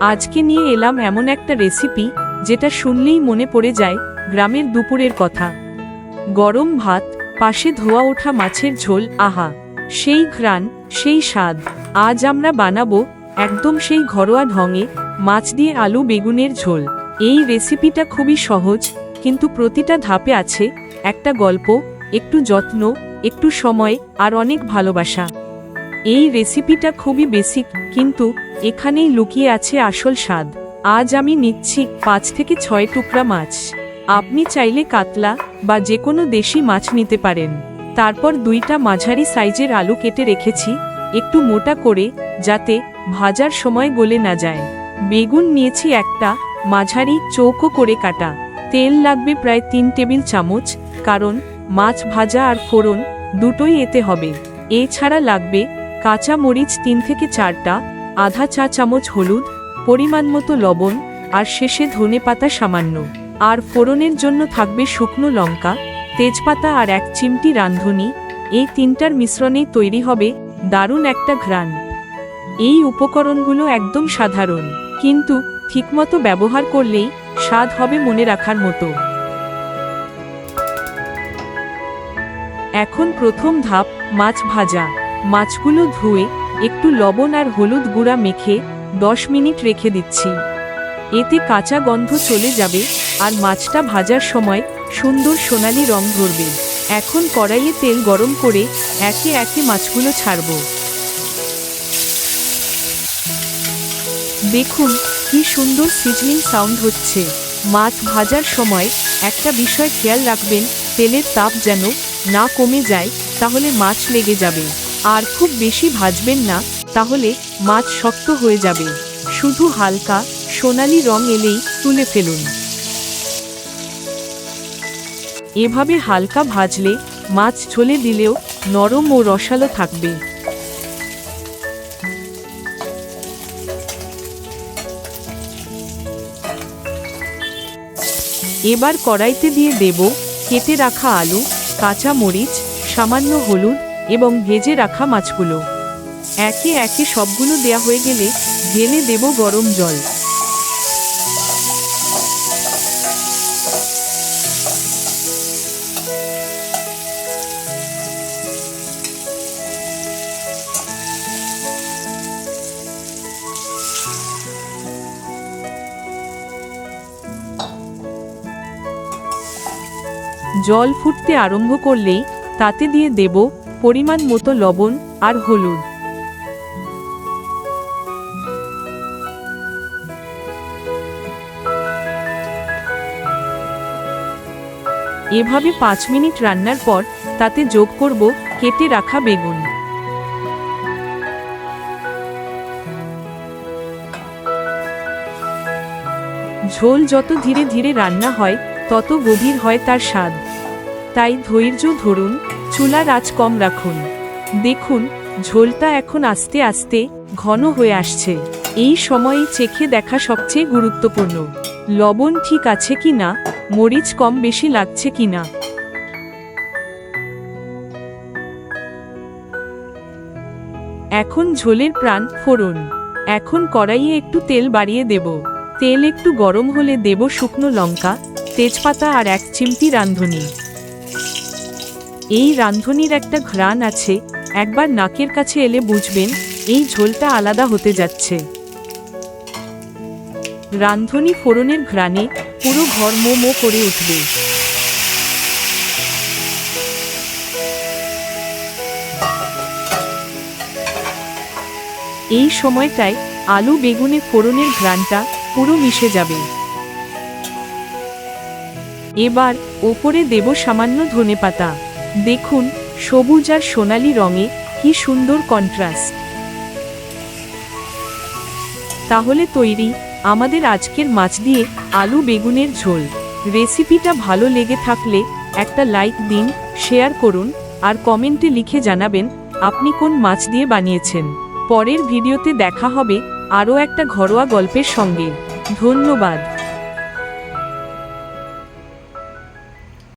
আজকে নিয়ে এলাম এমন একটা রেসিপি যেটা শুনলেই মনে পড়ে যায় গ্রামের দুপুরের কথা। গরম ভাত, পাশে ধোয়া ওঠা মাছের ঝোল, আহা! সেই ঘ্রাণ, সেই স্বাদ। আজ আমরা বানাবো একদম সেই ঘরোয়া ঢঙে মাছ দিয়ে আলু বেগুনের ঝোল। এই রেসিপিটা খুবই সহজ, কিন্তু প্রতিটা ধাপে আছে একটা গল্প, একটু যত্ন, একটু সময়, আর অনেক ভালোবাসা। এই রেসিপিটা খুবই বেসিক কিন্তু এখানেই লুকিয়ে আছে আসল স্বাদ। আজ আমি নিচ্ছি পাঁচ থেকে ছয় টুকরা মাছ। আপনি চাইলে কাতলা বা যে কোনো দেশি মাছ নিতে পারেন। তারপর দুইটা মাঝারি সাইজের আলু কেটে রেখেছি, একটু মোটা করে, যাতে ভাজার সময় গলে না যায়। বেগুন নিয়েছি একটা, মাঝারি চৌকো করে কাটা। তেল লাগবে প্রায় তিন টেবিল চামচ, কারণ মাছ ভাজা আর ফোড়ন দুটোই এতে হবে। এছাড়া লাগবে কাঁচা মরিচ তিন থেকে চারটা, আধা চা চামচ হলুদ, পরিমাণ মতো লবণ, আর শেষে ধনে পাতা সামান্য। আর ফোড়নের জন্য থাকবে শুকনো লঙ্কা, তেজপাতা আর এক চিমটি রাঁধুনি। এই তিনটার মিশ্রণেই তৈরি হবে দারুণ একটা ঘ্রাণ। এই উপকরণগুলো একদম সাধারণ, কিন্তু ঠিকমতো ব্যবহার করলেই স্বাদ হবে মনে রাখার মতো। এখন প্রথম ধাপ মাছ ভাজা। মাছগুলো ধুয়ে একটু লবণ আর হলুদ গুঁড়া মেখে দশ মিনিট রেখে দিচ্ছি। এতে কাঁচা গন্ধ চলে যাবে আর মাছটা ভাজার সময় সুন্দর সোনালি রং ধরবে। এখন কড়াইয়ে তেল গরম করে একে একে মাছগুলো ছাড়ব। দেখুন কি সুন্দর সিজনিং সাউন্ড হচ্ছে। মাছ ভাজার সময় একটা বিষয় খেয়াল রাখবেন, তেলের তাপ যেন না কমে যায়, তাহলে মাছ লেগে যাবে। আর খুব বেশি ভাজবেন না, তাহলে মাছ শক্ত হয়ে যাবে। শুধু হালকা, সোনালি রং এলেই তুলে ফেলুন। এভাবে হালকা ভাজলে মাছ ঝোলে দিলেও নরম ও রসালো থাকবে। এবার কড়াইতে দিয়ে দেব কেটে রাখা আলু, কাঁচা মরিচ, সামান্য হলুদ এবং ভেজে রাখা মাছগুলো। একে একে সবগুলো দেয়া হয়ে গেলে ঢেলে দেব গরম জল। জল ফুটতে আরম্ভ করলেই তাতে দিয়ে দেব পরিমাণ মতো লবণ আর হলুদ। এভাবে পাঁচ মিনিট রান্নার পর তাতে যোগ করব কেটে রাখা বেগুন। ঝোল যত ধীরে ধীরে রান্না হয়, তত গভীর হয় তার স্বাদ। তাই ধৈর্য ধরুন। চুলার আঁচ কম রাখুন। দেখুন, ঝোলটা এখন আস্তে আস্তে ঘন হয়ে আসছে। এই সময়ে চেখে দেখা সবচেয়ে গুরুত্বপূর্ণ। লবণ ঠিক আছে কি না? মরিচ কম বেশি লাগছে কি না? এখন ঝোলের প্রাণ ফোড়ন। এখন কড়াইয়ে একটু তেল বাড়িয়ে দেব। তেল একটু গরম হলে দেব শুকনো লঙ্কা, তেজপাতা আর এক চিমটি রাঁধুনি। এই রাঁধুনির একটা ঘ্রাণ আছে, একবার নাকের কাছে এলে বুঝবেন, এই ঝোলটা আলাদা হতে যাচ্ছে। রাঁধুনি ফোড়নের ঘ্রাণে পুরো ঘর মো মো করে উঠবে। এই সময়টায় আলু বেগুনে ফোড়নের ঘ্রাণটা পুরো মিশে যাবে। এবার ওপরে দেব সামান্য ধনেপাতা। দেখুন, সবুজ আর সোনালি রঙে কি সুন্দর কন্ট্রাস্ট তাহলে তৈরি আমাদের আজকের মাছ দিয়ে আলু বেগুনের ঝোল। রেসিপিটা ভালো লেগে থাকলে একটা লাইক দিন, শেয়ার করুন, আর কমেন্টে লিখে জানাবেন আপনি কোন মাছ দিয়ে বানিয়েছেন। পরের ভিডিওতে দেখা হবে আরও একটা ঘরোয়া গল্পের সঙ্গে। ধন্যবাদ।